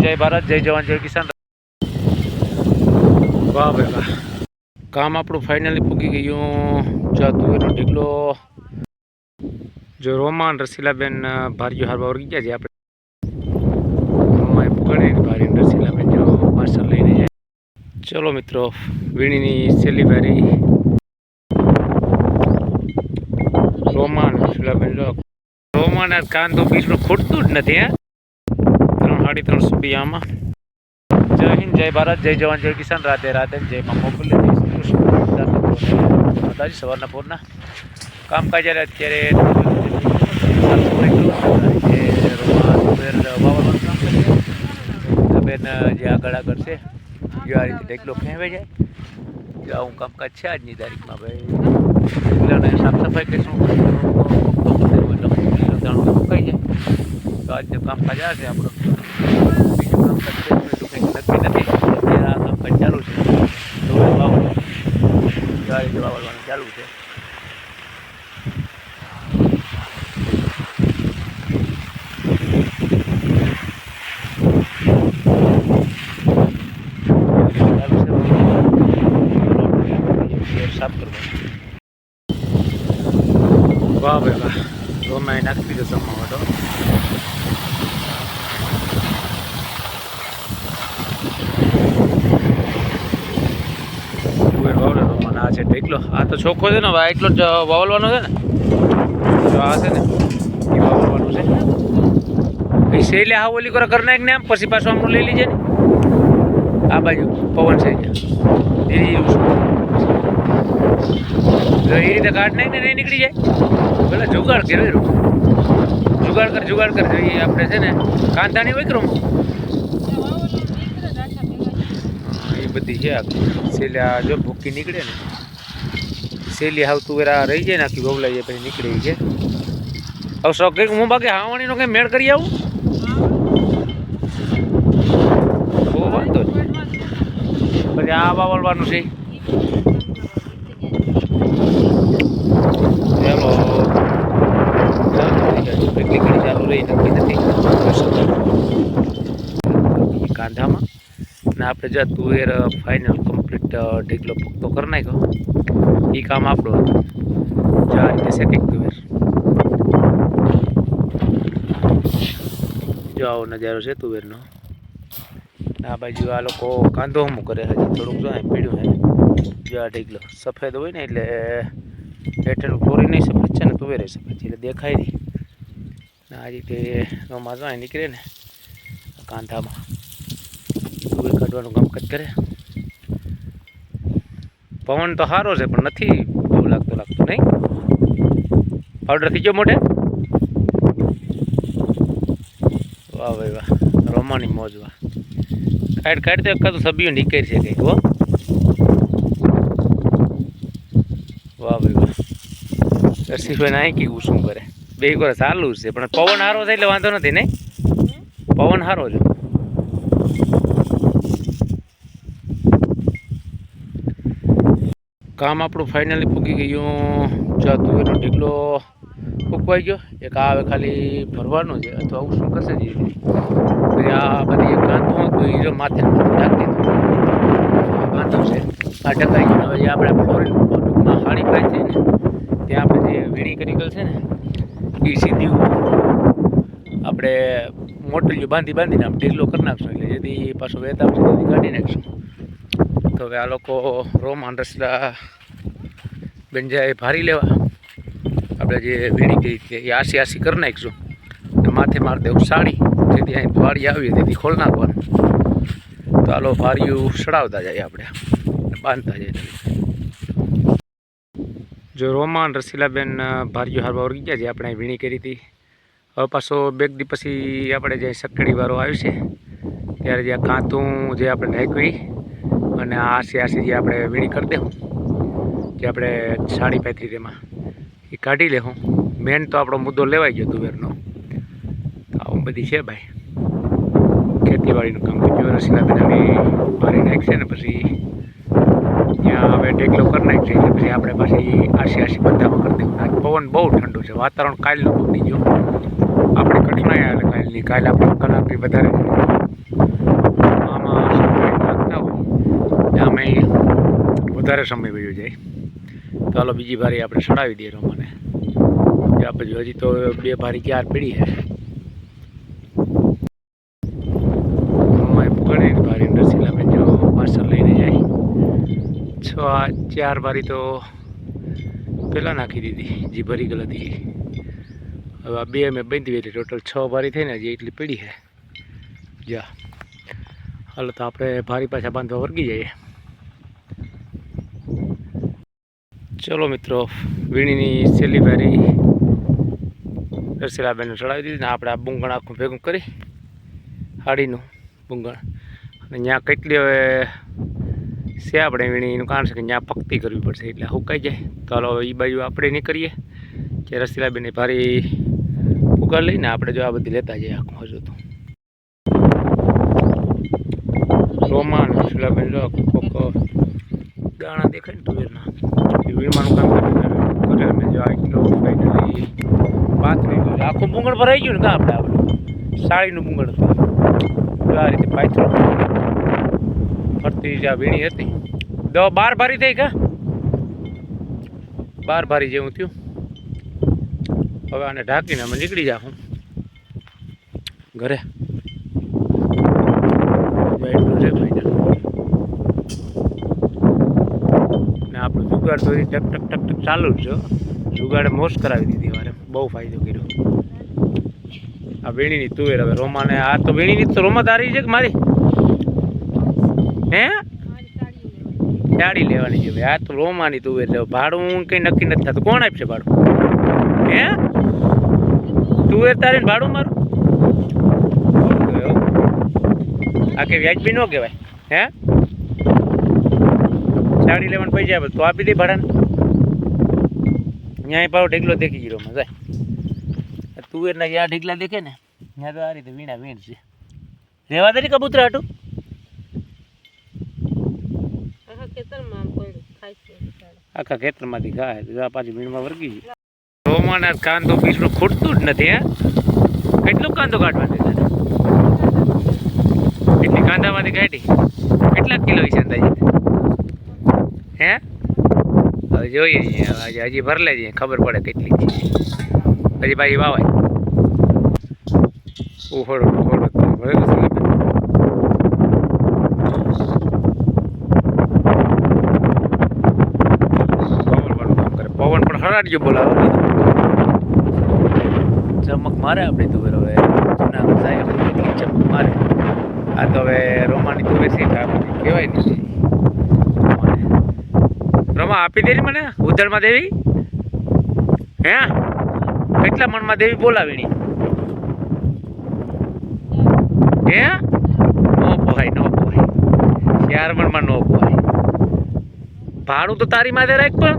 જય ભારત, જય જવાન, જય કિસાન. વાહ ભાઈ વાહ. કામ આપણું ફાઇનલી પૂગી ગયું. જો તુવેરનો ઢીકલો. જો રોમાન રસીલાબેન ભારીઓ હારવા વર્ગી ગયા છે આપણે. પકડે ભારી રસીલાબેન જો પાર્સલ લઈને જાય. ચલો મિત્રો, વીણીની છેલ્લી ભારી રોમાન રસીલાબેન, જો. રોમાન આ તો પીસનો ખૂટતું જ નથી, હે. સાડી ત્રણસો આમાં જય હિન્દ, જય ભારત, જય જવાન, જય કિસાન. રાધે રાધે, જય મા મોકલે સવારના પૂરના કામકાજ અત્યારે બેન જે આગળ આગળ છે જો આ રીતે ઢેકલો ખેંચે જાય જો આવું કામકાજ છે આજની તારીખમાં ભાઈ. સાફ સફાઈ કરીશું મુકાઈ જાય. તો આજનું કામકાજ આ છે આપણું. બીજું કામકાજ છે એટલું કંઈક નક્કી નથી. અત્યારે આ કામકાજ ચાલુ છે. તો વાવવાનું. ગાડી વાવવાનું ચાલુ છે ચાલુ છે સાફ કરવાનું વાહ ભાઈ વાહ રોમાએ નાખી દીધો સમાવટો કુવેર વાવડે રોમાન આ છે ટેકલો આ તો ચોખ્ખો છે ને, હવે એટલો જ વાવલવાનો છે ને. તો આ છે ને, એ વાવલવાનું છે. એ સહેલી હા ઓલી કરો, કરી નાખ ને આમ, પછી પાછું આમનું લઈ લીજે ને. આ બાજુ, પવન છે એ રીતે કાઢ નાખ ને નહીં નીકળી જાય. પેલા જુગાડ કરે જુગાડ કર જુગાડ કર. એ આપણે છે ને કાંધાની કરો એ બધી છે આ. આ જો ભૂકી નીકળે ને સેલી હાવ તુવેર આ રહી જાય ને આખી બબલાઈ જાય, પછી નીકળી જાય. હવે શોખ કંઈક હું બાકી હાવાણીનો કંઈ મેળ કરી આવું? બહુ વાંધો પછી આ વાવલવાનું છે. કાંધામાં. ને આપણે જો તુવેર ફાઇનલ કમ્પ્લીટ ઢીકલો પુખ્તો કરી નાખ્યો. એ કામ આપણું હતું. જો આ રીતે કંઈક જો આવો નજારો છે તુવેરનો. આ બાજુ આ લોકો કાંદો હમું કરે હજી થોડુંક જો પીળ્યું હે જો આ ઢીકલો સફેદ હોય ને એટલે હેઠળ નહીં સફેદ છે ને તુવેર સફેદ છે એટલે દેખાય નહીં. આ રીતે જો નીકળે ને કાંધામાં. તુવેર કાઢવાનું કામકાજ કરે. પવન તો સારો છે પણ નથી બહુ લાગતો લાગતો નહીં. પાવડર થઈ ગયો મોઢે? વાહ ભાઈ વાહ રોમાની મોજ વાહ. કાઢ કાઢ તો એકાદું સભ્યો નીકળી છે કંઈક હો. વાહ ભાઈ વાહ. રસીભાઈ નાઈ કીધું શું કરે. બે કરે ચાલુ જ છે પણ પવન સારો છે એટલે વાંધો નથી નહીં પવન સારો છે. કામ આપણું ફાઇનલી પૂકી ગયું. જો તુવેરનો ઢીકલો ફૂંકવાઈ ગયો. એક આ હવે ખાલી ભરવાનું છે. અથવા આવું શું કરશે જ આ બધી એક કાંતું હતું એ જો માથે માથે દીધું. કાંતું છે. આ ટકાઈ ગયું. હવે આપણે ફોરેન ટૂંકમાં હાડી પાય છે ને ત્યાં આપણે જે વીણી કરી છે ને એ સીધી આપણે મોટલીઓ બાંધી બાંધીને આમ ઢીકલો કરી નાખશું. એટલે જેથી પાછો વેત આવશે તેથી કાઢી નાખશું. તો હવે આ લોકો રોમાન રસલા બેનજાએ ભારી લેવા. આપણે જે વીણી કરી છે એ આસી આસી કરી નાખીશું માથે મારી દેવું સાડી જેથી અહીં વાડી આવી તેથી ખોલ નાખવાનું. તો આલો ભારીયું સડાવતા જાય આપણે. બાંધતા જાય જો રોમાન રસીલાબેન ભારીયું હારવા વર્ગી ગયા છે, આપણે વીણી કરી હતી. હવે પાછો બેગ દી પછી આપણે જે સકડી વાળો આવ્યો છે, ત્યારે જે કાંતું જે આપણે નાખ્યું અને આ આસી જે આપણે વીણી કરી દેવું જે આપણે સાડી પાથરી તેમાં એ કાઢી લેવું મેન તો આપણો મુદ્દો લેવાઈ ગયો તુવેરનો. આવું બધી છે ભાઈ. ખેતીવાડીનું કામ જો રસીના હવે મારી નાખશે ને પછી ત્યાં હવે ટેકલો કરી નાખશે. એટલે પછી આપણે પાછી આસી આસી બધામાં કરી દેવું પવન બહુ ઠંડુ છે. વાતાવરણ કાલનું બગડી ગયું. આપણે કઠણાઈ આવે કાલની. કાલે આપણે કલાકથી વધારે વધારે સમય વયો જાય. તો હાલો બીજી ભારી આપણે ચડાવી દઈએ રમાને આપણે હજી તો બે ભારી ચાર પડી છે. રોમાએ ભારી નરસિંહ બેન જો પાર્સલ લઈને જાય. છ, ચાર ભારી તો પહેલાં નાખી દીધી, જે ભરી ગઈ હતી. હવે આ બે મેં બાંધી એટલે ટોટલ છ ભારી થઈને હજી એટલી પડી છે. જા. હાલો તો આપણે ભારી પાછા બાંધવા વર્ગી જઈએ. ચલો મિત્રો, વીણીની છેલ્લી ભારી દર્શિલાબેનને ચડાવી દીધી ને આપણે આ બુંગણ આખું ભેગું કરી હાડીનું બુંગણ. અને ત્યાં કેટલી હવે છે આપણે વીણીનું? કારણ છે કે ત્યાં ભક્તિ કરવી પડશે, એટલે હુકાઈ જાય. તો હાલો એ બાજુ આપણે નહીં કરીએ કે રસીલાબેનની ભારી ઉગાડ લઈને આપણે જો આ બધી લેતા જઈએ આખું હજુ તો. રોમાન રસીલાબેન જો કોક દાણા દેખાય ને તુવેરના. એ કામ કરે અમે જો આ દીધું. આખું બુંગળ ભરાઈ ગયું ને કાં આપણે આપણે સાડીનું બુંગળ હતું. આ રીતે પાથરો ફરતી જ્યાં વીણી હતી. દવા બાર ભારી થઈ કા? બાર ભારી જેવું થયું. હવે આને ઢાંકીને અમે નીકળી જાઉં ઘરે જો એટલું છે ભાઈ ને આપણું જુગાડ ટક ટક ટક ટક ચાલુ જ જુગાડે મોસ કરાવી દીધી મારે બહુ ફાયદો કર્યો. આ વીણીની તુવેર હવે રોમાને, આ તો વીણીની તો રોમા તારી છે કે મારી? હે? સાડી લેવાની છે આ તો રોમાની તુવેર છે. ભાડું કંઈ નક્કી નથી થતું. કોણ આપશે ભાડું? હે? તુવેર તારીને ભાડું મારું? આ કે વ્યાજબી ન કહેવાય. હે? સાડી લેવાનું પૈસા આપે તો આપી દે ભાડાને. ત્યાં પાછો ઢેકલો દેખી ગયો મજા આ તુવેરના જ્યાં ઢેકલા દેખે ને ત્યાં તો આ રીતે વીણા વીણ છે. રેવા દે ને કબૂતરા હાટું. આખા ખેતરમાંથી ખાય આ પાછી વીણમાં વર્ગી રોમાના કાંદો પીસનો ખૂટતું જ નથી હે. કેટલું કાંદો કાઢવા દે એટલી કાંદામાંથી કાઢી? કેટલા કિલો છે? અંદાજે હવે જોઈએ છીએ હજી ભર લેજે ખબર પડે કેટલી હજી પાછી વાવાય. ઉફોડો ઉફોડો બરાબર છે પવન પણ હરાડજો બોલાવો. ચમક મારે આપણે તુવેર હવે ચમક મારે. આ તો હવે રોમાની તુવેર છે કહેવાય નહીં. રોમા આપી દે મને? ઉધડમાં દેવી? હે? કેટલા મણમાં દેવી બોલાવીની હે? નો પોહાય નો પોહાય. ચાર મણમાં નો પોહાય. ભાડું તો તારી માથે રાખ પણ.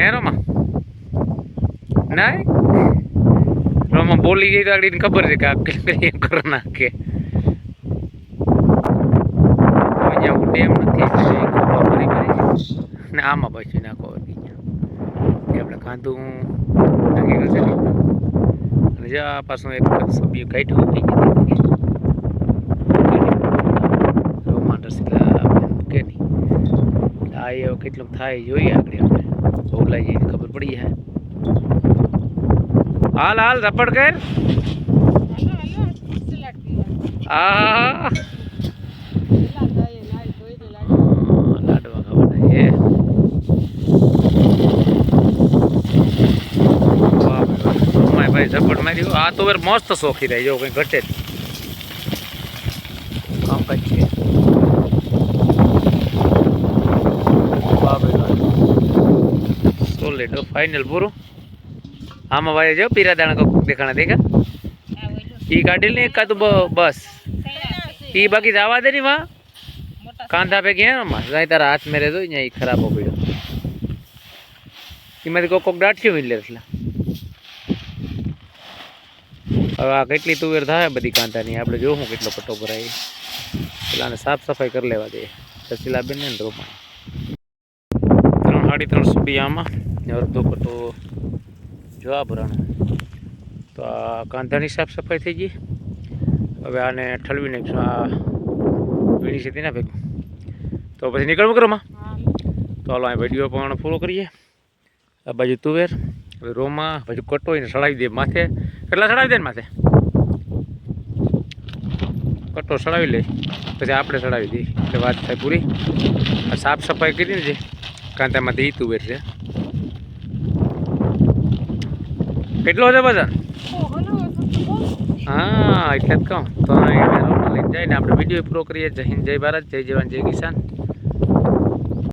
હે, રોમા? ના રોમા બોલી ગઈ તો આગળ ખબર છે કે આ કરો નાખે અહીંયા હું ડેમ નથી ખોખો ભરી કરી છે ને આમાં પછી નાખો આપણે કાંધું નાખી ગયું ને અને જો આ પાછું એક સભ્ય કાઢ્યું થઈ ગયું રોમાન રસીલા કે નહીં? આ એ કેટલું થાય જોઈએ આગળ આપણે બોલાઈ જઈને ખબર પડી જાય. હાલ હાલ રપડ કર. આ લાડવા ખાવાના છે વાહ ભાઈ વાહ. રોમાય ભાઈ ઝપટ માર્યું આ તો વાર મસ્ત શોખી થાય જો કંઈ ઘટે. કામ કાજ છે. સોલિડ ફાઇનલ પૂરું. આમાં ભાઈ જો પીરા દાણા કોક દેખાણા દેખા. ઈ કાઢી ને કાતું બસ. ઈ બાકી જવા દે ની માં. કાંધા પે ગયા માં જાય તારા હાથ મેરે તો અહીંયા ખરાબ હો પડ્યો. એમાંથી કોક કોક દાઠ્યું મિલે એટલે. હવે આ કેટલી તુવેર થાય બધી કાંધાની આપણે જોવું કેટલો પટ્ટો ભરાય. પેલા આને સાફ સફાઈ કરી લેવા દે રસીલા બેન ને રોપણ. ત્રણ સાડી ત્રણસો બી આમાં અડધો પટ્ટો જોવા ભરાણું તો આ કાંધાની સાફ સફાઈ થઈ ગઈ. હવે આને ઠલવી નાખીશું આ વીણી છે ના ભેગું. તો પછી નીકળવું કરોમાં તો હાલો અહીં વીડિયો પણ પૂરો કરીએ. આ બાજુ તુવેર હવે રોમાં પછી કટોઈને સળાવી દે માથે. કેટલા સડાવી દે ને માથે? કટો ચડાવી લે. પછી આપણે ચડાવી દઈએ. એટલે વાત થાય પૂરી. સાફ સફાઈ કરી ને જે કાંતામાંથી ઈ તુવેર છે કેટલો છે વજન હા, એટલે જ કહું. તો લઈને જઈને આપણે વીડિયો પૂરો કરીએ. જય હિન્દ, જય ભારત, જય જવાન, જય કિસાન.